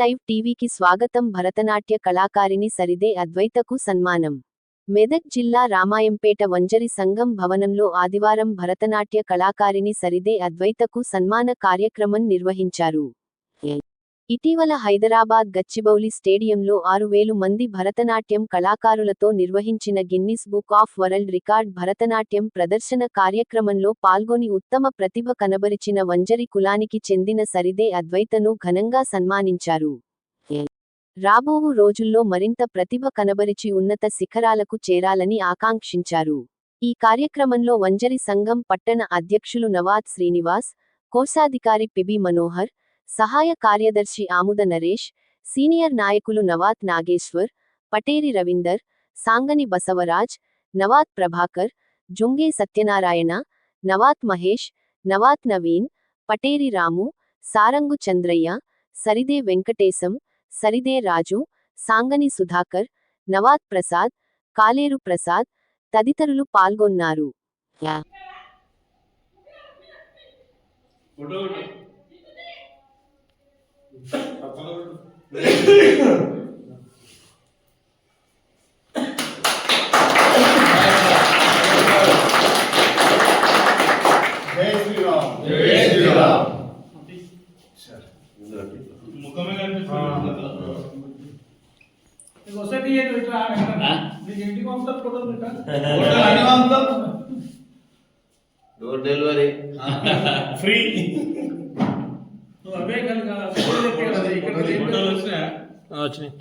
Live టీవీకి స్వాగతం భరతనాట్య కళాకారిణి సరిదే అద్వైతకు సన్మానం. మెదక్ జిల్లా రామాయంపేట వంజరి సంఘం భవనంలో ఆదివారం భరతనాట్య కళాకారిణి సరిదే అద్వైతకు సన్మాన కార్యక్రమం నిర్వహించారు. ఇటీవల హైదరాబాద్ గచ్చిబౌలి స్టేడియంలో ఆరు వేలు మంది భరతనాట్యం కళాకారులతో నిర్వహించిన Guinness book of world record Bharatanatyam ప్రదర్శన కార్యక్రమంలో పాల్గొని ఉత్తమ ప్రతిభ కనబరిచిన వంజరి కులానికి చెందిన సరిదే అద్వైతను ఘనంగా సన్మానించారు. రాబోవు రోజుల్లో మరింత ప్రతిభ కనబరిచి ఉన్నత శిఖరాలకు చేరాలని ఆకాంక్షించారు. ఈ కార్యక్రమంలో వంజరి సంఘం పట్టణ అధ్యక్షులు నవాద్ శ్రీనివాస్ కోశాధికారి పిబి మనోహర్ సహాయ కార్యదర్శి ఆముద నరేష్ సీనియర్ నాయకులు నవాత్ నాగేశ్వర్ పటేరి రవీందర్ సాంగని బసవరాజ్ నవాత్ ప్రభాకర్ జుంగే సత్యనారాయణ నవాత్ మహేష్ నవాత్ నవీన్ పటేరి రాము సారంగు చంద్రయ్య సరిదే వెంకటేశం సరిదే రాజు సాంగని సుధాకర్ నవాత్ ప్రసాద్ కాలేరు ప్రసాద్ తదితరులు పాల్గొన్నారు. ఫోటో అన్ని పంపుతాం. డోర్ డెలివరీ ఫ్రీ నువ్వు అవే కనుక Acil.